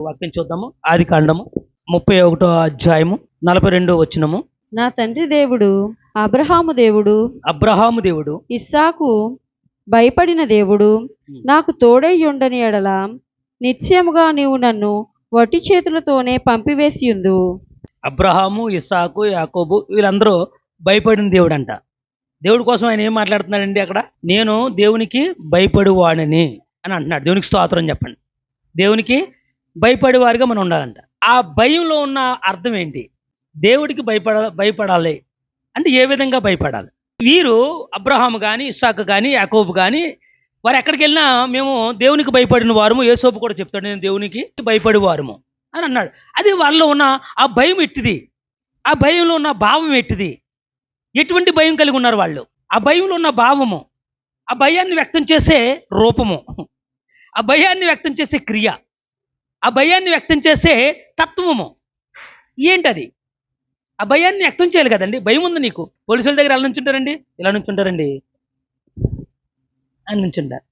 వాక్యం చూద్దాము. ఆది కాండము ముప్పై ఒకటో అధ్యాయము నలభై రెండో వచ్చినము నా తండ్రి దేవుడు అబ్రహాము దేవుడు అబ్రహాము దేవుడు ఇస్సాకు భయపడిన దేవుడు నాకు తోడై ఉండని ఎడల నిశ్చయముగా నీవు నన్ను వట్టి చేతులతోనే పంపివేసియుందు అబ్రహాము ఇస్సాకు యాకోబు వీళ్ళందరూ భయపడిన దేవుడు అంట దేవుడి కోసం ఆయన ఏం మాట్లాడుతున్నాడండి అక్కడ? నేను దేవునికి భయపడువాడని అని అంటున్నాడు. దేవునికి స్తోత్రం చెప్పండి. దేవునికి భయపడేవారిగా మనం ఉండాలంట. ఆ భయంలో ఉన్న అర్థం ఏంటి? దేవుడికి భయపడ భయపడాలి అంటే ఏ విధంగా భయపడాలి? వీరు అబ్రహాము కానీ ఇస్సాకు కానీ యాకోబు కానీ వారు ఎక్కడికి వెళ్ళినా మేము దేవునికి భయపడిన వారము. ఏసోపు కూడా చెప్తాడు నేను దేవునికి భయపడేవారము అని అన్నాడు. అది వాళ్ళలో ఉన్న ఆ భయం ఎట్టిది? ఆ భయంలో ఉన్న భావం ఎట్టిది? ఎటువంటి భయం కలిగి ఉన్నారు వాళ్ళు? ఆ భయంలో ఉన్న భావము ఆ భయాన్ని వ్యక్తం చేసే రూపము ఆ భయాన్ని వ్యక్తం చేసే క్రియ ఆ భయాన్ని వ్యక్తం చేసే తత్వము. ఏంటది? ఆ భయాన్ని వ్యక్తం చేయాలి కదండి. భయం ఉంది నీకు. పోలీసుల దగ్గర ఎలా నుంచుంటారండి? ఇలా నుంచుంటారండి. అని నుంచుంటారు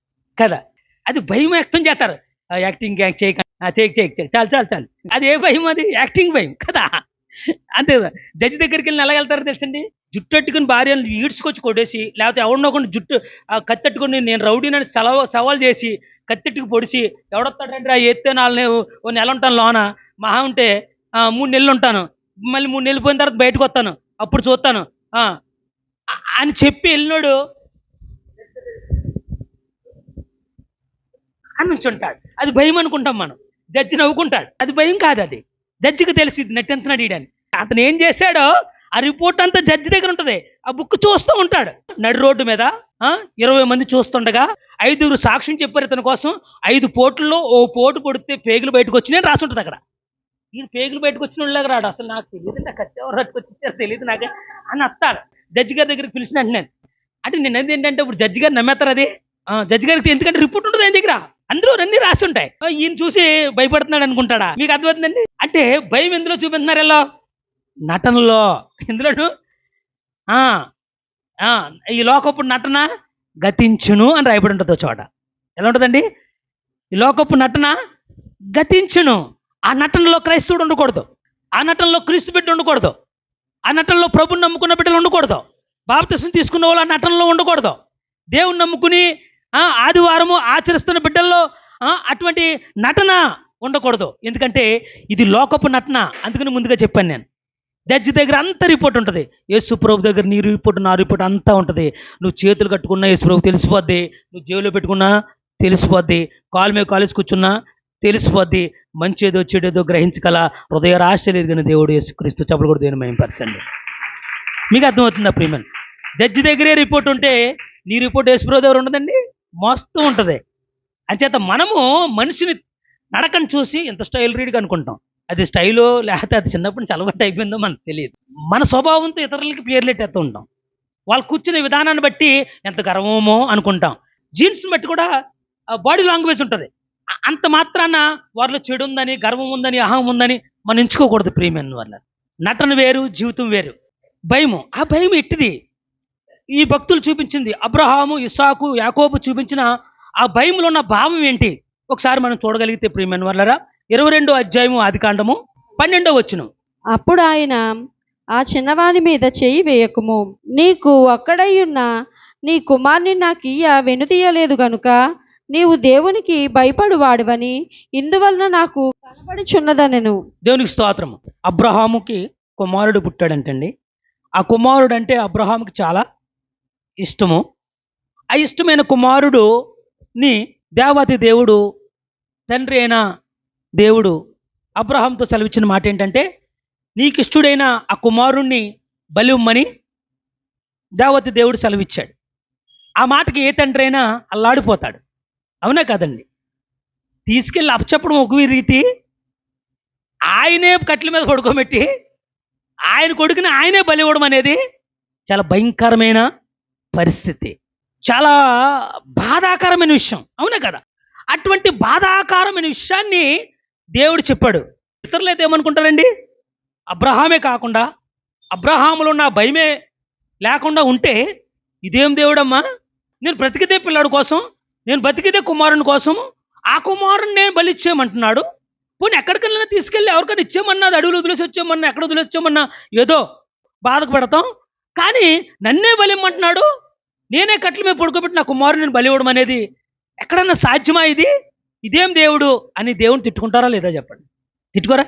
కదా? అది భయం వ్యక్తం చేస్తారు. ఆ యాక్టింగ్ చేయక చేయక చేయక చేయకు చాలు చాలు చాలు. అది ఏ భయం అది? యాక్టింగ్ భయం. కదా? అంతే కదా? జడ్జి దగ్గరికి వెళ్ళి ఎలా వెళ్తారో తెలుసండి? జుట్టు పెట్టుకుని భార్యను ఈడ్చుకొచ్చి కొట్టేసి లేకపోతే ఎవరినో కొన్ని జుట్టు ఆ కత్తెట్టుకుని నేను రౌడీనని సలవ సవాల్ చేసి కత్తెట్టుకు పొడిచి ఎవడొస్తాడంటే ఆ ఎత్తే నాలుగు ఓ నెల ఉంటాను లోన మహా ఉంటే మూడు నెలలు ఉంటాను. మళ్ళీ మూడు నెలలు పోయిన తర్వాత బయటకు వస్తాను. అప్పుడు చూస్తాను. అని చెప్పి వెళ్ళినోడు అని నుంచుంటాడు అది భయం అనుకుంటాం మనం. జడ్జి నవ్వుకుంటాడు. అది భయం కాదు అది జడ్జికి తెలిసి నెట్టెంతున్నాడు ఈడని. అతను ఏం చేశాడో ఆ రిపోర్ట్ అంతా జడ్జి దగ్గర ఉంటుంది. ఆ బుక్ చూస్తూ ఉంటాడు. నడి రోడ్డు మీద ఆ, ఇరవై మంది చూస్తుండగా ఐదుగురు సాక్ష్యం చెప్పారు ఇతని కోసం. ఐదు పోట్లలో ఓ పోటు పొడితే పేగులు బయటకు వచ్చినాయి రాసి ఉంటుంది అక్కడ. ఈ పేగులు బయటకు వచ్చిన వాళ్ళగా రాడు అసలు నాకు తెలియదు నాకు కత్తి ఎవరు పట్టుకొచ్చారో తెలియదు నాకు అని అత్తాడు జడ్జి గారి దగ్గరికి పిలిచిన నేను అంటే నేను అది ఏంటంటే ఇప్పుడు జడ్జి గారు నమ్మేస్తారు అది. ఆ, జడ్జి గారికి ఎందుకంటే రిపోర్ట్ ఉంటుంది ఆయన దగ్గర. అందరూ అన్ని రాసి ఉంటాయి. ఈయన చూసి భయపడుతున్నాడు అనుకుంటాడా? మీకు అర్థమవుతుందండి? అంటే భయం ఎందులో చూపిస్తున్నారు ఎలా నటనలో. ఇందులో ఈ లోకపు నటన గతించును అని రాయబడి ఉంటుంది చోట. ఎలా ఉంటుందండి? ఈ లోకపు నటన గతించును. ఆ నటనలో క్రైస్తవుడు ఉండకూడదు. ఆ నటనలో క్రీస్తు బిడ్డ ఉండకూడదు. ఆ నటనలో ప్రభుని నమ్ముకున్న బిడ్డలు ఉండకూడదు. బాప్తిసం తీసుకున్న వాళ్ళు ఆ నటనలో ఉండకూడదు. దేవుని నమ్ముకుని ఆదివారము ఆచరిస్తున్న బిడ్డల్లో అటువంటి నటన ఉండకూడదు. ఎందుకంటే ఇది లోకపు నటన. అందుకని ముందుగా చెప్పాను నేను. జడ్జి దగ్గర అంత రిపోర్ట్ ఉంటుంది. యేసు ప్రభు దగ్గర నీ రిపోర్ట్ నా రిపోర్ట్ అంతా ఉంటుంది. నువ్వు చేతులు కట్టుకున్నా యేసు ప్రభు తెలిసిపోద్ది. నువ్వు జేబులో పెట్టుకున్నా తెలిసిపోద్ది. కాలు మీద కాలేజ్ కూర్చున్నా తెలిసిపోద్ది. మంచి ఏదో చెడేదో గ్రహించగల హృదయ రాశ లేదు కానీ దేవుడు యేసు క్రీస్తు చెప్పలు కూడా దేని మేంపరచండి మీకు అర్థమవుతుందా ప్రియమన్? జడ్జి దగ్గరే రిపోర్ట్ ఉంటే నీ రిపోర్ట్ యేసు ప్రభు దగ్గర ఉండదండి? మస్తు ఉంటుంది. అంచేత మనము మనిషిని నడకని చూసి ఎంత స్టైల్ రీడ్గా అనుకుంటాం. అది స్టైలో లేకపోతే అది చిన్నప్పటి నుంచి అలవాటు అయిపోయిందో మనకు తెలియదు. మన స్వభావంతో ఇతరులకి పేర్లు ఎట్టేస్తూ ఉంటాం. వాళ్ళు కూర్చునే విధానాన్ని బట్టి ఎంత గర్వమో అనుకుంటాం. జీన్స్ని బట్టి కూడా బాడీ లాంగ్వేజ్ ఉంటుంది. అంత మాత్రాన వారిలో చెడు ఉందని గర్వం ఉందని అహం ఉందని మనం ఎంచుకోకూడదు ప్రియమైన వాళ్ళ. నటన వేరు జీవితం వేరు. భయము. ఆ భయం ఎట్టిది? ఈ భక్తులు చూపించింది అబ్రహాము ఇస్సాకు యాకోబు చూపించిన ఆ భయంలో ఉన్న భావం ఏంటి? ఒకసారి మనం చూడగలిగితే ప్రియమైన వాళ్ళరా ఇరవై రెండో అధ్యాయము ఆది కాండము పన్నెండో వచ్చును అప్పుడు ఆయన ఆ చిన్నవాని మీద చెయ్యి వేయకుము. నీకు ఒక్కడయ్యున్న నీ కుమార్ని నాకు ఇయ్య వెనుతీయలేదు గనుక నీవు దేవునికి భయపడువాడువని ఇందువలన నాకు కనబడుచున్నదనెను. దేవునికి స్తోత్రము. అబ్రహాముకి కుమారుడు పుట్టాడంటండి. ఆ కుమారుడు అంటే అబ్రహాముకి చాలా ఇష్టము. ఆ ఇష్టమైన కుమారుడుని దేవాతి దేవుడు తండ్రి అయిన దేవుడు అబ్రహాంతో సెలవిచ్చిన మాట ఏంటంటే నీకు ఇష్టడైన ఆ కుమారుణ్ణి బలివ్వమని దేవతి దేవుడు సెలవిచ్చాడు. ఆ మాటకి ఏ తండ్రి అయినా అల్లాడిపోతాడు. అవునా కదండి? తీసుకెళ్ళి అప్పచెప్పడం ఒక రీతి ఆయనే కట్ల మీద పడుకోబెట్టి ఆయన కొడుకుని ఆయనే బలి ఇవ్వడం అనేది చాలా భయంకరమైన పరిస్థితి. చాలా బాధాకరమైన విషయం. అవునా కదా? అటువంటి బాధాకరమైన విషయాన్ని దేవుడు చెప్పాడు. ఇతరులు అయితే ఏమనుకుంటారండి? అబ్రహామే కాకుండా అబ్రహాములో ఉన్న భయమే లేకుండా ఉంటే ఇదేం దేవుడమ్మా? నేను బ్రతికితే పిల్లాడు కోసం నేను బతికితే కుమారుని కోసం ఆ కుమారుని నేను బలి ఇచ్చేయమంటున్నాడు. పోనీ ఎక్కడికైనా తీసుకెళ్ళి ఎవరికైనా ఇచ్చేమన్నా అది అడుగులు వదిలేసి వచ్చేయమన్నా ఎక్కడ వదిలేసి వచ్చామన్నా ఏదో బాధకు పెడతాం. కానీ నన్నే బలిమ్మంటున్నాడు నేనే కట్ల మీద పడుకోబెట్టి నా కుమారుని నేను బలి ఇవ్వడం అనేది ఎక్కడన్నా సాధ్యమా ఇది? ఇదేం దేవుడు అని దేవుని తిట్టుకుంటారా లేదా చెప్పండి? తిట్టుకోరా?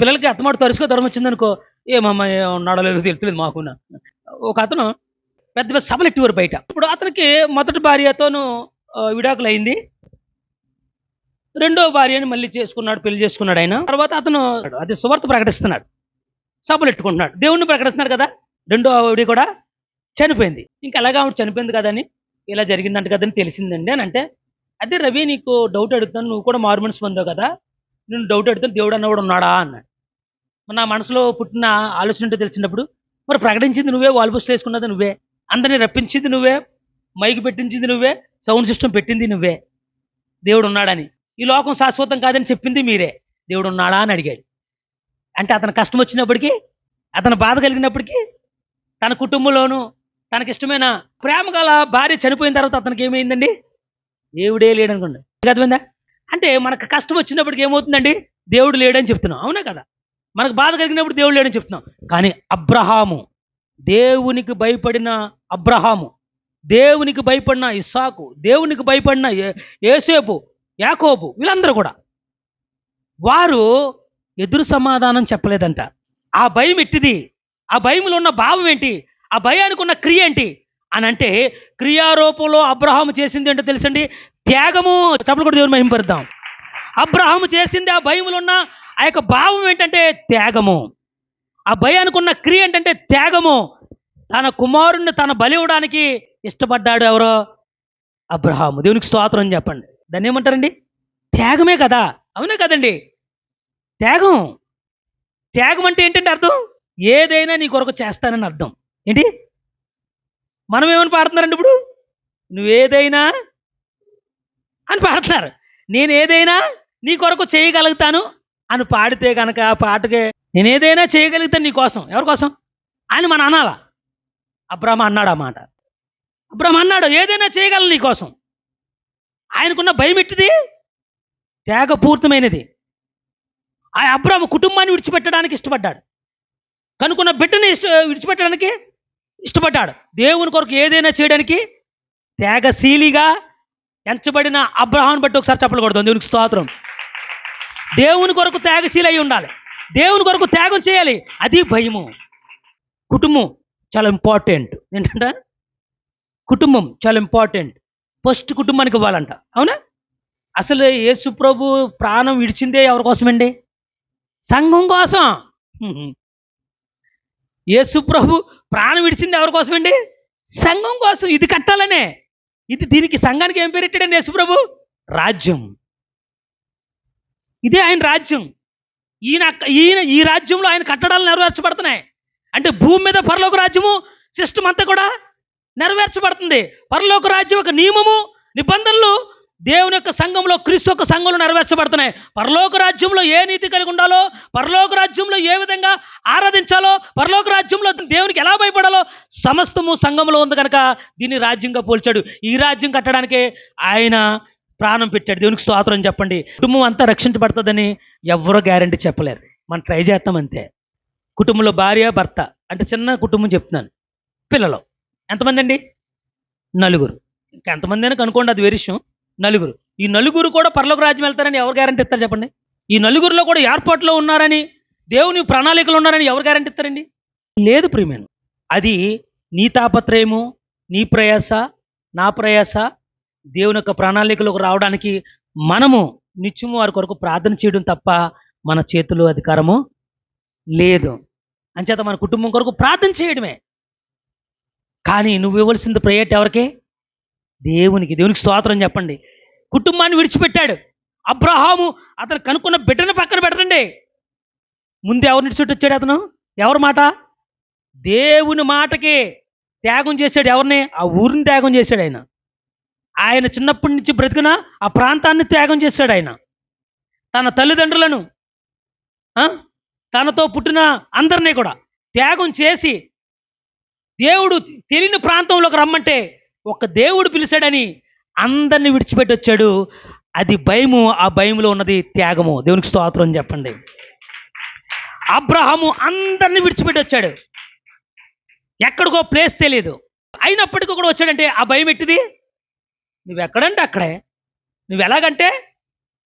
పిల్లలకి అత్తమాడు తరుసుగా దూరం వచ్చిందనుకో ఏమమ్మా ఉన్నాడో లేదో తెలియలేదు మాకు ఒక అతను పెద్ద పెద్ద సభలు ఎట్టివారు బయట. ఇప్పుడు అతనికి మొదటి భార్యతోను విడాకులు అయింది రెండో భార్యని మళ్ళీ చేసుకున్నాడు పెళ్ళి చేసుకున్నాడు ఆయన. తర్వాత అతను అది సువార్త ప్రకటిస్తున్నాడు. సభలు ఎట్టుకుంటున్నాడు. దేవుణ్ణి ప్రకటిస్తున్నాడు కదా? రెండో ఆవిడ కూడా చనిపోయింది. ఇంకా ఎలాగా ఆవిడ చనిపోయింది కదని ఇలా జరిగిందంట కదని తెలిసిందండి అని అంటే అదే రవి నీకు డౌట్ అడుగుతాను నువ్వు కూడా మారు పొందావు కదా. నేను డౌట్ అడుగుతాను దేవుడు అన్నవాడు ఉన్నాడా అన్నాడు. నా మనసులో పుట్టిన ఆలోచన ఉంటే తెలిసినప్పుడు మరి ప్రకటించింది నువ్వే వాల్ పోస్టులు వేసుకున్నది నువ్వే. అందరిని రప్పించింది నువ్వే మైక్ పెట్టించింది నువ్వే సౌండ్ సిస్టమ్ పెట్టింది నువ్వే. దేవుడు ఉన్నాడని. ఈ లోకం శాశ్వతం కాదని చెప్పింది మీరే. దేవుడు ఉన్నాడా అని అడిగాడు. అంటే అతను కష్టం వచ్చినప్పటికీ అతను బాధ కలిగినప్పటికీ తన కుటుంబంలోనూ తనకిష్టమైన ప్రేమ గల భార్య చనిపోయిన తర్వాత అతనికి ఏమైందండి? దేవుడే లేడనుకోండి. అర్థమైందా? అంటే మనకు కష్టం వచ్చినప్పటికి ఏమవుతుందండి? దేవుడు లేడని చెప్తున్నాం. అవునా కదా? మనకు బాధ కలిగినప్పుడు దేవుడు లేడని చెప్తున్నాం. కానీ అబ్రహాము దేవునికి భయపడిన అబ్రహాము దేవునికి భయపడిన ఇస్సాకు దేవునికి భయపడిన ఏ- ఏసేపు యాకోబు వీళ్ళందరూ కూడా వారు ఎదురు సమాధానం చెప్పలేదంట. ఆ భయం ఎట్టిది? ఆ భయంలో ఉన్న భావం ఏంటి? ఆ భయానికి ఉన్న క్రియ ఏంటి? అని అంటే క్రియారూపంలో అబ్రహాము చేసింది ఏంటో తెలుసండి? త్యాగము. చప్పుడు కూడా దేవుని మహింపరుద్దాం అబ్రహాము చేసింది ఆ భయములో ఉన్న ఆ యొక్క భావం ఏంటంటే త్యాగము. ఆ భయానికి ఉన్న క్రియ ఏంటంటే త్యాగము. తన కుమారుణ్ణి తన బలి ఇవ్వడానికి ఇష్టపడ్డాడు ఎవరో? అబ్రహాము. దేవునికి స్తోత్రం చెప్పండి. దాన్ని ఏమంటారండి? త్యాగమే కదా. అవునే కదండి. త్యాగం. త్యాగం అంటే ఏంటంటే అర్థం? ఏదైనా నీ కొరకు చేస్తానని అర్థం. ఏంటి? మనం ఏమని పాడుతున్నారండి ఇప్పుడు? నువ్వేదైనా అని పాడుతున్నారు. నేను ఏదైనా నీ కొరకు చేయగలుగుతాను అని పాడితే కనుక ఆ పాటకే నేను ఏదైనా చేయగలుగుతాను నీ కోసం. ఎవరి కోసం? అని మన అనాల. అబ్రాహ్మ అన్నాడు ఆ మాట. అబ్రాహ్మ అన్నాడు ఏదైనా చేయగలను నీ కోసం. ఆయనకున్న భయం ఎట్టిది త్యాగపూర్తమైనది. ఆ అబ్రాహ్మ కుటుంబాన్ని విడిచిపెట్టడానికి ఇష్టపడ్డాడు. కనుకున్న బిడ్డని ఇష్ట విడిచిపెట్టడానికి ఇష్టపడ్డాడు. దేవుని కొరకు ఏదైనా చేయడానికి త్యాగశీలిగా ఎంచబడిన అబ్రహాన్ని బట్టి ఒకసారి చెప్పలు కొడతాం దేవునికి స్తోత్రం. దేవుని కొరకు త్యాగశీలి అయి ఉండాలి. దేవుని కొరకు త్యాగం చేయాలి. అది భయము. కుటుంబం చాలా ఇంపార్టెంట్ ఏంటంటే కుటుంబం చాలా ఇంపార్టెంట్ ఫస్ట్ కుటుంబానికి ఇవ్వాలంట. అవునా? అసలు యేసు ప్రభు ప్రాణం విడిచిందే ఎవరి కోసమండి? సంఘం కోసం. యేసుప్రభు యేసు ప్రభు ప్రాణం విడిచింది ఎవరి కోసమండి? సంఘం కోసం. ఇది కట్టాలనే. ఇది దీనికి సంఘానికి ఏం పేరెట్టాడండి యేసు ప్రభు? రాజ్యం. ఇదే ఆయన రాజ్యం. ఈయన ఈయన ఈ రాజ్యంలో ఆయన కట్టడాలు నెరవేర్చబడుతున్నాయి. అంటే భూమి మీద పరలోక రాజ్యము సిస్టమ్ అంతా కూడా నెరవేర్చబడుతుంది. పరలోక రాజ్యం ఒక నియమము నిబంధనలు దేవుని యొక్క సంఘంలో క్రీస్తు యొక్క సంఘంలో నెరవేర్చబడుతున్నాయి. పరలోక రాజ్యంలో ఏ నీతి కలిగి ఉండాలో పరలోక రాజ్యంలో ఏ విధంగా ఆరాధించాలో పరలోక రాజ్యంలో దేవునికి ఎలా భయపడాలో సమస్తము సంఘంలో ఉంది కనుక దీన్ని రాజ్యంగా పోల్చాడు. ఈ రాజ్యం కట్టడానికే ఆయన ప్రాణం పెట్టాడు. దేవునికి స్తోత్రం చెప్పండి. కుటుంబం అంతా రక్షించబడుతుందని ఎవరో గ్యారంటీ చెప్పలేరు. మనం ట్రై చేస్తాం అంతే. కుటుంబంలో భార్య భర్త అంటే చిన్న కుటుంబం చెప్తున్నాను. పిల్లలు. ఎంతమంది అండి నలుగురు. ఇంకా ఎంతమంది అయినా కనుక్కోండి అది వేరే విషయం. నలుగురు. ఈ నలుగురు కూడా పరలోక రాజ్యం వెళ్తారని ఎవరు గ్యారంటీ ఇస్తారు చెప్పండి? ఈ నలుగురిలో కూడా ఏర్పాట్లో ఉన్నారని దేవుని ప్రణాళికలు ఉన్నారని ఎవరు గ్యారంటీ ఇస్తారండి? లేదు ప్రియమైన. అది నీ తాపత్రయము నీ ప్రయాస నా ప్రయాస దేవుని యొక్క ప్రణాళికలకు రావడానికి మనము నిత్యము వారి కొరకు ప్రార్థన చేయడం తప్ప మన చేతులు అధికారము లేదు. అంచేత మన కుటుంబం కొరకు ప్రార్థన చేయడమే. కానీ నువ్వు ఇవ్వాల్సింది ప్రయట్ ఎవరికి? దేవునికి దేవునికి స్తోత్రం చెప్పండి. కుటుంబాన్ని విడిచిపెట్టాడు. అబ్రహాము అతను కనుక్కున్న బిడ్డను పక్కన పెట్టండి ముందు ఎవరిని చుట్టూ వచ్చాడు అతను? ఎవరి మాట? దేవుని మాటకి త్యాగం చేశాడు ఎవరిని? ఆ ఊరిని త్యాగం చేశాడు ఆయన. ఆయన చిన్నప్పటి నుంచి బ్రతికిన ఆ ప్రాంతాన్ని త్యాగం చేశాడు ఆయన. తన తల్లిదండ్రులను ఆ, తనతో పుట్టిన అందరినీ కూడా త్యాగం చేసి దేవుడు తెలియని ప్రాంతంలోకి రమ్మంటే ఒక దేవుడు పిలిచాడని అందరిని విడిచిపెట్టి వచ్చాడు అది భయము ఆ భయములో ఉన్నది త్యాగము. దేవునికి స్తోత్రం అని చెప్పండి. అబ్రహాము అందరిని విడిచిపెట్టి వచ్చాడు ఎక్కడికో ప్లేస్ తెలియదు అయినప్పటికీ కూడా వచ్చాడంటే ఆ భయం ఎట్టిది? నువ్వు ఎక్కడంటే అక్కడే. నువ్వు ఎలాగంటే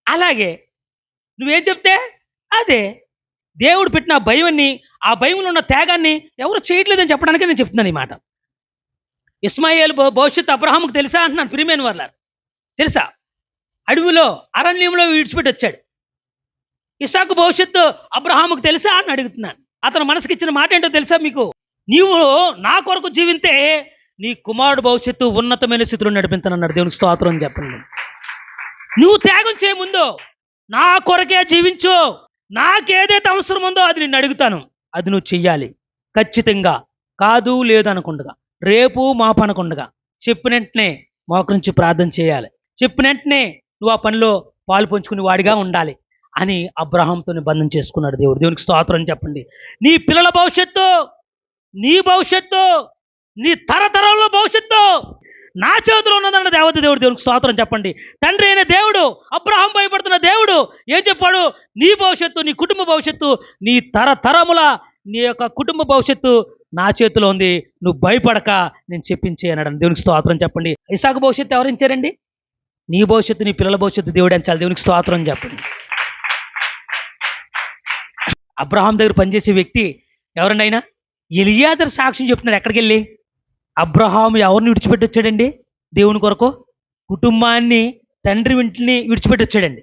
అలాగే. నువ్వేం చెప్తే అదే. దేవుడు పెట్టిన ఆ భయాన్ని ఆ భయంలో ఉన్న త్యాగాన్ని ఎవరు చేయట్లేదని చెప్పడానికి నేను చెప్తున్నాను ఈ మాట. ఇస్మాయిల్ భవిష్యత్తు అబ్రహాముకు తెలుసా అంటున్నాను ప్రిమేన్ వాళ్ళ తెలుసా? అడవిలో అరణ్యంలో విడిచిపెట్టి వచ్చాడు. ఇసాకు భవిష్యత్తు అబ్రహాముకు తెలుసా అని అడుగుతున్నాను. అతను మనసుకి ఇచ్చిన మాట ఏంటో తెలుసా మీకు? నీవు నా కొరకు జీవింతే నీ కుమారుడు భవిష్యత్తు ఉన్నతమైన స్థితిలో నడిపించనన్నాడు. దేవుని స్తోత్రం అని చెప్పండి. నువ్వు త్యాగం చేయముందో నా కొరకే జీవించు. నాకేదైతే అవసరం ఉందో అది నిన్ను అడుగుతాను. అది నువ్వు చెయ్యాలి. ఖచ్చితంగా. కాదు లేదు రేపు మాపనకుండగా చెప్పిన వెంటనే మోకరించి ప్రార్థన చేయాలి. చెప్పిన వెంటనే నువ్వు ఆ పనిలో పాలు పంచుకుని వాడిగా ఉండాలి అని అబ్రహాంతో నిబంధన చేసుకున్నాడు దేవుడు. దేవునికి స్తోత్రం చెప్పండి. నీ పిల్లల భవిష్యత్తు నీ భవిష్యత్తు నీ తరతరంలో భవిష్యత్తు నా చేతిలో ఉన్నదన్న దేవత దేవుడు దేవునికి స్తోత్రం చెప్పండి. తండ్రి అయిన దేవుడు అబ్రహం భయపడుతున్న దేవుడు ఏం చెప్పాడు? నీ భవిష్యత్తు నీ కుటుంబ భవిష్యత్తు నీ తరతరముల నీ యొక్క కుటుంబ భవిష్యత్తు నా చేతిలో ఉంది నువ్వు భయపడక నేను చెప్పించే అన్నాడు దేవునికి స్తోత్రం చెప్పండి. ఇసాకు భవిష్యత్తు ఎవరించారండి నీ భవిష్యత్తు నీ పిల్లల భవిష్యత్తు దేవుడు అంచాలి దేవునికి స్తోత్రం చెప్పండి. అబ్రహాం దగ్గర పనిచేసే వ్యక్తి ఎవరండి అయినా ఎలియాజర్ సాక్ష్యం చెప్తున్నాడు. ఎక్కడికి వెళ్ళి? అబ్రహాం ఎవరిని విడిచిపెట్టి వచ్చాడండి దేవుని కొరకు కుటుంబాన్ని తండ్రి ఇంటిని విడిచిపెట్టి వచ్చాడండి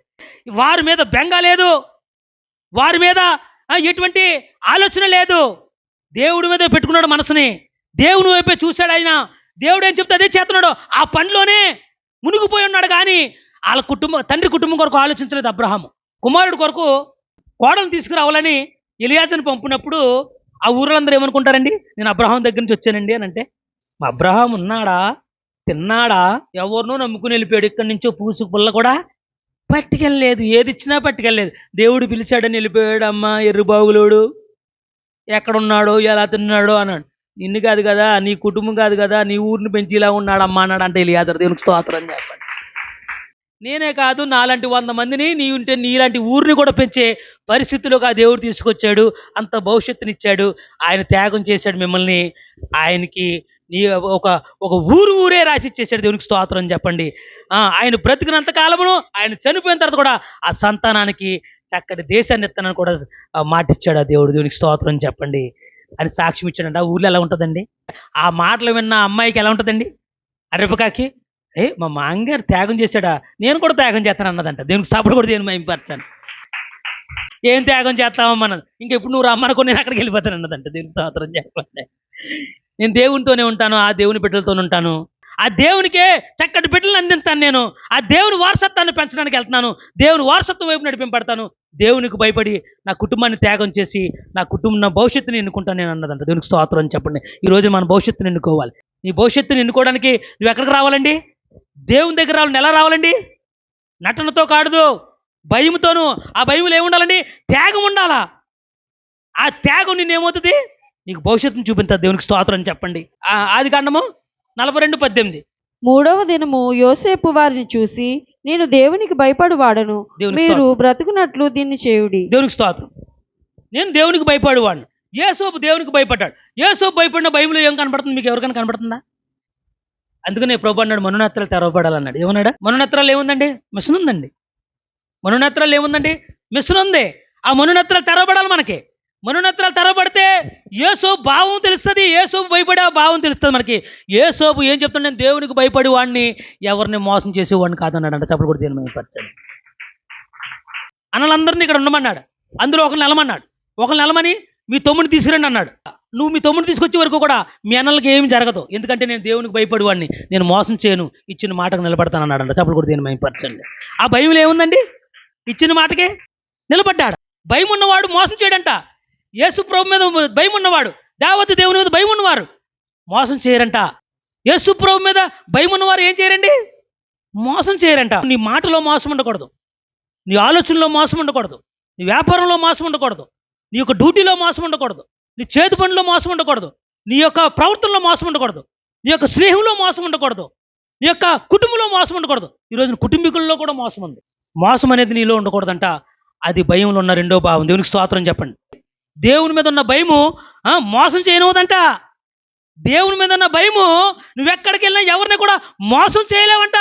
వారి మీద బెంగ లేదు. వారి మీద ఎటువంటి ఆలోచన లేదు. దేవుడి మీద పెట్టుకున్నాడు మనసుని. దేవుని వైపే చూశాడు ఆయన. దేవుడు ఏం చెప్తే అదే చేస్తున్నాడు. ఆ పనిలోనే మునిగిపోయి ఉన్నాడు కానీ వాళ్ళ కుటుంబం తండ్రి కుటుంబం కొరకు ఆలోచించలేదు అబ్రహాము. కుమారుడు కొరకు కోడలు తీసుకురావాలని ఎలియాజను పంపినప్పుడు ఆ ఊర్లందరూ ఏమనుకుంటారండి? నేను అబ్రహాం దగ్గర నుంచి వచ్చానండి అని అంటే మా అబ్రహాం ఉన్నాడా? తిన్నాడా? ఎవరినో నమ్ముకుని వెళ్ళిపోయాడు. ఇక్కడి నుంచో పూసు పుల్ల కూడా పట్టుకెళ్ళలేదు. ఏది ఇచ్చినా పట్టుకెళ్ళలేదు. దేవుడు పిలిచాడని వెళ్ళిపోయాడు. అమ్మ ఎర్రుబాగులోడు ఎక్కడున్నాడో ఎలా తిన్నాడో అన్నాడు. నిన్ను కాదు కదా నీ కుటుంబం కాదు కదా నీ ఊరిని పెంచి ఇలా ఉన్నాడమ్మా అన్నాడు అంటే ఎలియాజర్. దేవునికి స్తోత్రం చెప్పండి. నేనే కాదు నాలాంటి వంద మందిని నీ ఉంటే నీలాంటి ఊరిని కూడా పెంచే పరిస్థితుల్లోకి ఆ దేవుడు తీసుకొచ్చాడు. అంత భవిష్యత్తునిచ్చాడు. ఆయన త్యాగం చేశాడు మిమ్మల్ని. ఆయనకి నీ ఒక ఒక ఊరు ఊరే రాసి ఇచ్చేసాడు దేవునికి స్తోత్రం చెప్పండి. ఆయన బ్రతికినంత కాలమును ఆయన చనిపోయిన తర్వాత కూడా ఆ సంతానానికి చక్కటి దేశాన్ని ఇస్తానని కూడా మాటిచ్చాడు ఆ దేవుడు. దేవునికి స్తోత్రం చెప్పండి. అని సాక్ష్యం ఇచ్చాడంట. ఆ ఊర్లో ఎలా ఉంటుందండి? ఆ మాటలు విన్న అమ్మాయికి ఎలా ఉంటుందండి? అరెపకాకి ఏ మా మాంగారు త్యాగం చేశాడా? నేను కూడా త్యాగం చేస్తాను అన్నదంట. దేవునికి సపోర్ట్ కూడా దేని మైంపరచాను ఏం త్యాగం చేస్తామమ్మా అన్నది? ఇంకెప్పుడు నువ్వు రమ్మనుకో నేను అక్కడికి వెళ్ళిపోతాను అన్నదంట. దేవునికి స్తోత్రం చెప్పండి. నేను దేవునితోనే ఉంటాను ఆ దేవుని బిడ్డలతోనే ఉంటాను. ఆ దేవునికే చక్కటి బిడ్డలను అందిస్తాను నేను. ఆ దేవుని వారసత్వాన్ని పెంచడానికి వెళ్తున్నాను. దేవుని వారసత్వం వైపు నడిపింపడతాను దేవునికి భయపడి నా కుటుంబాన్ని త్యాగం చేసి నా కుటుంబం నా భవిష్యత్తుని ఎన్నుకుంటాను నేను అన్నదంట. దేవునికి స్తోత్రం అని చెప్పండి. ఈరోజు మన భవిష్యత్తుని ఎన్నుకోవాలి. నీ భవిష్యత్తుని ఎన్నుకోవడానికి నువ్వు ఎక్కడికి రావాలండి? దేవుని దగ్గర రావాలని ఎలా రావాలండి? నటనతో కాడదు భయముతోను. ఆ భయములు ఏముండాలండి? త్యాగం ఉండాలా? ఆ త్యాగం నేనేమవుతుంది నీకు భవిష్యత్తును చూపించదు దేవునికి స్తోత్రం అని చెప్పండి. ఆది కాండము? నలభై రెండు పద్దెనిమిది. మూడవ దినము యోసేపు వారిని చూసి నేను దేవునికి భయపడువాడను. మీరు బ్రతుకున్నట్లు దీన్ని చేయుడి. దేవునికి స్తోత్రం. నేను దేవునికి భయపడేవాడిని. ఏసోపు దేవునికి భయపడ్డాడు. ఏసోపు భయపడిన బైబిల్లో ఏం కనపడుతుంది మీకు ఎవరికైనా కనపడుతుందా అందుకనే ప్రభు అన్నాడు మనునేత్రాలు తెరవబడాలన్నాడు. ఏమన్నాడు? మనునేత్రాలు ఏముందండి? మిషన్ ఉందండి. మనునేత్రాలు ఏముందండి? మిషన్ ఉంది. ఆ మనునేత్రాలు తెరవబడాలి మనకి. మనునేత్రాలు తరబడితే ఏసోపు భావం తెలుస్తుంది ఏసోపు భయపడే ఆ భావం తెలుస్తుంది మనకి. ఏసోపు ఏం చెప్తాను నేను దేవునికి భయపడి వాడిని ఎవరిని మోసం చేసేవాడిని కాదన్నాడు అంటే చెప్పలు కూడా దేని పరచండి అన్నలందరినీ ఇక్కడ ఉండమన్నాడు. అందులో ఒకరిని నిలమన్నాడు. ఒకరిని నిలమని మీ తమ్ముడిని తీసుకురండి అన్నాడు. నువ్వు మీ తమ్ముడు తీసుకొచ్చే వరకు కూడా మీ అన్నలకి ఏమి జరగదు. ఎందుకంటే నేను దేవునికి భయపడి వాడిని నేను మోసం చేయను. ఇచ్చిన మాటకు నిలబడతాను అన్నాడు అంట కూడా దేని భయపరచండి ఆ భయంలో ఏముందండి? ఇచ్చిన మాటకే నిలబడ్డాడు. భయం ఉన్నవాడు మోసం చేయడంట. యేసు ప్రభు మీద భయం ఉన్నవాడు దేవత దేవుని మీద భయం ఉన్నవారు మోసం చేయరంట. యేసు ప్రభు మీద భయం ఉన్నవారు ఏం చేయరండి? మోసం చేయరంట. నీ మాటలో మోసం ఉండకూడదు. నీ ఆలోచనలో మోసం ఉండకూడదు. నీ వ్యాపారంలో మోసం ఉండకూడదు. నీ యొక్క డ్యూటీలో మోసం ఉండకూడదు. నీ చేతి పనిలో మోసం ఉండకూడదు. నీ యొక్క ప్రవర్తనలో మోసం ఉండకూడదు. నీ యొక్క స్నేహంలో మోసం ఉండకూడదు. నీ యొక్క కుటుంబంలో మోసం ఉండకూడదు. ఈరోజు కుటుంబీకుల్లో కూడా మోసం ఉంది. మోసం అనేది నీలో ఉండకూడదంట. అది భయంలో ఉన్న రెండో భావం. దేవునికి స్తోత్రం చెప్పండి. దేవుని మీద ఉన్న భయము మోసం చేయనవదంట దేవుని మీద ఉన్న భయము నువ్వెక్కడికి వెళ్ళినా ఎవరిని కూడా మోసం చేయలేవంట.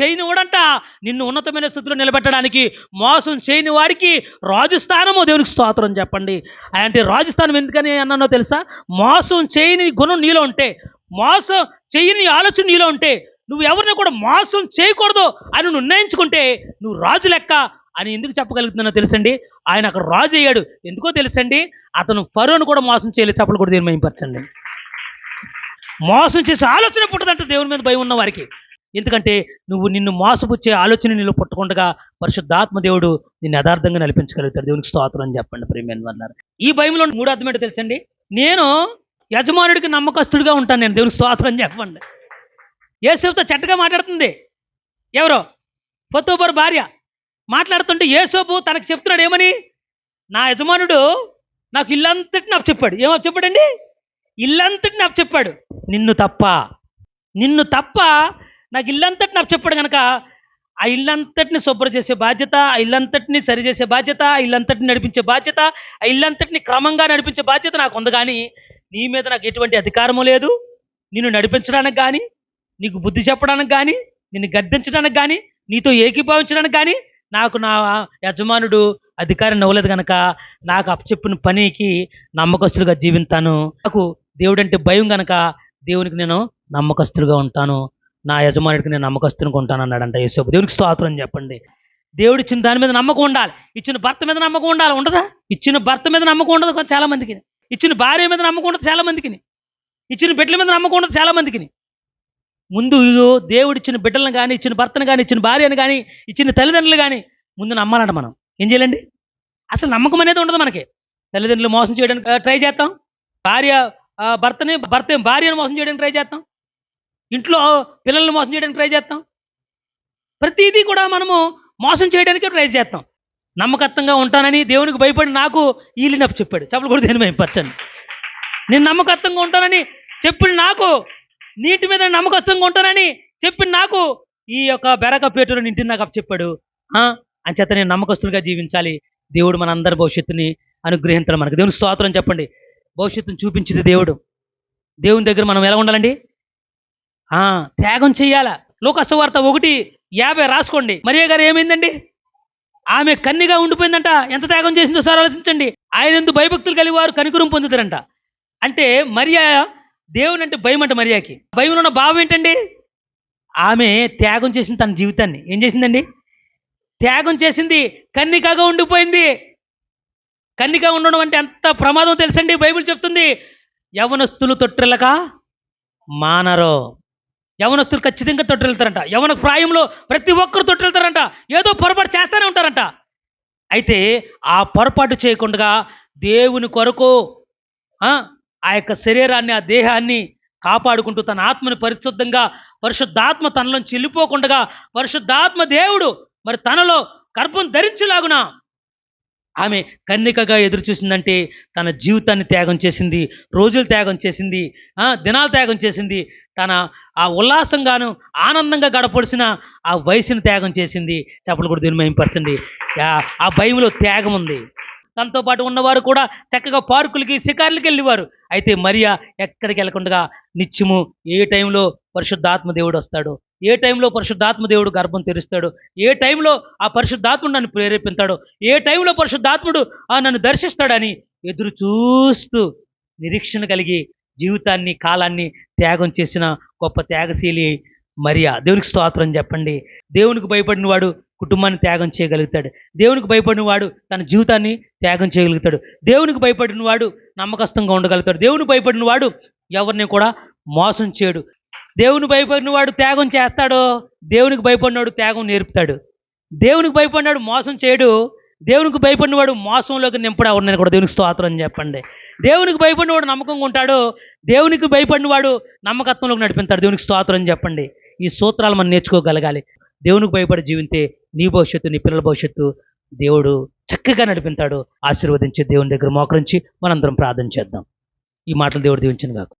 చేయని వాడంట నిన్ను ఉన్నతమైన స్థితిలో నిలబెట్టడానికి మోసం చేయని వాడికి రాజు స్థానము. దేవునికి స్తోత్రం చెప్పండి. అంటే రాజు స్థానం ఎందుకని అన్నానో తెలుసా? మోసం చేయని గుణం నీలో ఉంటే మోసం చేయని ఆలోచన నీలో ఉంటే నువ్వు ఎవరిని కూడా మోసం చేయకూడదు అని నువ్వు నిర్ణయించుకుంటే నువ్వు రాజు లెక్క అని ఎందుకు చెప్పగలుగుతున్నానో తెలుసండి? ఆయన అక్కడ రాజు అయ్యాడు. ఎందుకో తెలుసండి? అతను ఫరోను కూడా మోసం చేయలేదు. చెప్పలు కూడా దీని మోసం చేసే ఆలోచన పుట్టదంట దేవుని మీద భయం ఉన్న వారికి. ఎందుకంటే నువ్వు నిన్ను మోసపుచ్చే ఆలోచన నీలో పుట్టకుండా పరిశుద్ధాత్మ దేవుడు నిన్ను యథార్థంగా నడిపించగలుగుతాడు. దేవునికి స్తోత్రం అని చెప్పండి ప్రేమ అన్నారు ఈ భయంలో మూడో అర్థం ఏంటో తెలుసండి? నేను యజమానుడికి నమ్మకస్తుడిగా ఉంటాను నేను. దేవునికి స్తోత్రం అని చెప్పండి. ఏసేపుతో చెట్టగా మాట్లాడుతుంది. ఎవరో? పొత్తూబరు భార్య. మాట్లాడుతుంటే ఏసోపు తనకు చెప్తున్నాడు ఏమని? నా యజమానుడు నాకు ఇల్లంతటి నాకు చెప్పాడు. ఏమో చెప్పాడండి? ఇల్లంతటి నాకు చెప్పాడు. నిన్ను తప్ప నిన్ను తప్ప నాకు ఇల్లంతటి నాకు చెప్పాడు కనుక ఆ ఇల్లంతటిని శుభ్రం చేసే బాధ్యత ఆ ఇల్లంతటిని సరిచేసే బాధ్యత ఆ ఇల్లంతటిని నడిపించే బాధ్యత ఆ ఇల్లంతటిని క్రమంగా నడిపించే బాధ్యత నాకు ఉంది కానీ నీ మీద నాకు ఎటువంటి అధికారము లేదు. నిన్ను నడిపించడానికి కానీ నీకు బుద్ధి చెప్పడానికి కానీ నిన్ను గద్దించడానికి కానీ నీతో ఏకీభవించడానికి కానీ నాకు నా యజమానుడు అధికారం ఇవ్వలేదు కనుక నాకు అప్పచెప్పిన పనికి నమ్మకస్తులుగా జీవిస్తాను నాకు దేవుడు అంటే భయం గనక దేవునికి నేను నమ్మకస్తులుగా ఉంటాను. నా యజమానుడికి నేను నమ్మకస్తుని ఉంటాను అన్నాడంట యేసోపు దేవునికి స్తోత్రం చెప్పండి. దేవుడు ఇచ్చిన దాని మీద నమ్మకం ఉండాలి. ఇచ్చిన భర్త మీద నమ్మకం ఉండాలి ఉండదా? ఇచ్చిన భర్త మీద నమ్మకం ఉండదు చాలా మందికి ఇచ్చిన భార్య మీద నమ్మకం ఉండదు చాలా మందికి ఇచ్చిన బిడ్డల మీద నమ్మకం ఉండదు చాలా మందికి ముందు ఇగో దేవుడు ఇచ్చిన బిడ్డలను కానీ ఇచ్చిన భర్తను కానీ ఇచ్చిన భార్యను కానీ ఇచ్చిన తల్లిదండ్రులు కానీ ముందు నమ్మాలంట మనం. ఏం చేయాలండి? అసలు నమ్మకం అనేది ఉండదు మనకి. తల్లిదండ్రులు మోసం చేయడానికి ట్రై చేస్తాం. భార్య భర్తని భర్త భార్యను మోసం చేయడానికి ట్రై చేస్తాం. ఇంట్లో పిల్లల్ని మోసం చేయడానికి ట్రై చేస్తాం. ప్రతిదీ కూడా మనము మోసం చేయడానికి ట్రై చేస్తాం. నమ్మకత్వంగా ఉంటానని దేవునికి భయపడి నాకు ఈలినప్పు చెప్పాడు. చెప్పలు కూడా దేని భయపరచండి నేను నమ్మకత్వంగా ఉంటానని చెప్పిన నాకు నీటి మీద నమ్మకస్తంగా ఉంటానని చెప్పి నాకు ఈ యొక్క బెరక పేటలో నింటి నాకు చెప్పాడు. అంచేత నేను నమ్మకస్తులుగా జీవించాలి. దేవుడు మన అందరి భవిష్యత్తుని అనుగ్రహించడం మనకు. దేవుని స్తోత్రం చెప్పండి. భవిష్యత్తును చూపించింది దేవుడు. దేవుని దగ్గర మనం ఎలా ఉండాలండి? ఆ, త్యాగం చెయ్యాలా లోకస్వార్త ఒకటి యాభై రాసుకోండి. మరియా గారు ఏమైందండి? ఆమె కన్నిగా ఉండిపోయిందంట. ఎంత త్యాగం చేసిందో సార్ ఆలోచించండి. ఆయన ఎందుకు భయభక్తులు కలిగి వారు కనికరం పొందుతారంట. అంటే మరియా దేవుని అంటే భయం అంట మరియాకి. భయం ఉన్న భావం ఏంటండి? ఆమె త్యాగం చేసింది తన జీవితాన్ని. ఏం చేసిందండి? త్యాగం చేసింది. కన్నికగా ఉండిపోయింది. కన్నిక ఉండడం అంటే ఎంత ప్రమాదం తెలుసండి? బైబిల్ చెప్తుంది. యవనస్తులు తొట్టిల్లక మానరు. యవనస్తులు ఖచ్చితంగా తొట్టిల్తారంట యవన ప్రాయంలో ప్రతి ఒక్కరు తొట్టిల్తారంట ఏదో పొరపాటు చేస్తూనే ఉంటారంట. అయితే ఆ పొరపాటు చేయకుండా దేవుని కొరకు ఆ యొక్క శరీరాన్ని ఆ దేహాన్ని కాపాడుకుంటూ తన ఆత్మని పరిశుద్ధంగా పరిశుద్ధాత్మ తనలో చెల్లిపోకుండా పరిశుద్ధాత్మ దేవుడు మరి తనలో గర్భం ధరించులాగున ఆమె కన్నికగా ఎదురు చూసిందంటే తన జీవితాన్ని త్యాగం చేసింది రోజులు త్యాగం చేసింది దినాలు త్యాగం చేసింది తన ఆ ఉల్లాసంగాను ఆనందంగా గడపడిసిన ఆ వయసుని త్యాగం చేసింది. చెప్పలు కూడా దీన్ని మేంపరచండి ఆ భయంలో త్యాగం ఉంది. తనతో పాటు ఉన్నవారు కూడా చక్కగా పార్కులకి షికార్లకి వెళ్ళేవారు. అయితే మరియా ఎక్కడికి వెళ్ళకుండా నిత్యము ఏ టైంలో పరిశుద్ధాత్మ దేవుడు వస్తాడు? ఏ టైంలో పరిశుద్ధాత్మ దేవుడు గర్భం తెరుస్తాడు? ఏ టైంలో ఆ పరిశుద్ధాత్ముడు నన్ను ప్రేరేపిస్తాడు ఏ టైంలో పరిశుద్ధాత్ముడు ఆ నన్ను దర్శిస్తాడని ఎదురు చూస్తూ నిరీక్షణ కలిగి జీవితాన్ని కాలాన్ని త్యాగం చేసిన గొప్ప త్యాగశీలి మరియా. దేవునికి స్తోత్రం చెప్పండి. దేవునికి భయపడిన వాడు కుటుంబాన్ని త్యాగం చేయగలుగుతాడు. దేవునికి భయపడిన వాడు తన జీవితాన్ని త్యాగం చేయగలుగుతాడు. దేవునికి భయపడిన వాడు నమ్మకస్తంగా ఉండగలుగుతాడు. దేవుని భయపడిన వాడు ఎవరిని కూడా మోసం చేయడు. దేవుని భయపడిన వాడు త్యాగం చేస్తాడో దేవునికి భయపడినవాడు త్యాగం నేర్పుతాడు. దేవునికి భయపడినాడు మోసం చేయడు. దేవునికి భయపడినవాడు మోసంలోకి నింపడు ఎవరినైనా కూడా దేవునికి స్తోత్రం అని చెప్పండి. దేవునికి భయపడినవాడు నమ్మకంగా ఉంటాడు. దేవునికి భయపడినవాడు నమ్మకత్వంలోకి నడిపిస్తాడు. దేవునికి స్తోత్రం అని చెప్పండి. ఈ సూత్రాలు మనం నేర్చుకోగలగాలి. దేవునికి భయపడి జీవితే నీ భవిష్యత్తు నీ పిల్లల భవిష్యత్తు దేవుడు చక్కగా నడిపిస్తాడు ఆశీర్వదించి దేవుని దగ్గర మోకరించి మనందరం ప్రార్థన చేద్దాం. ఈ మాటలు దేవుడు దీవించిన కాకు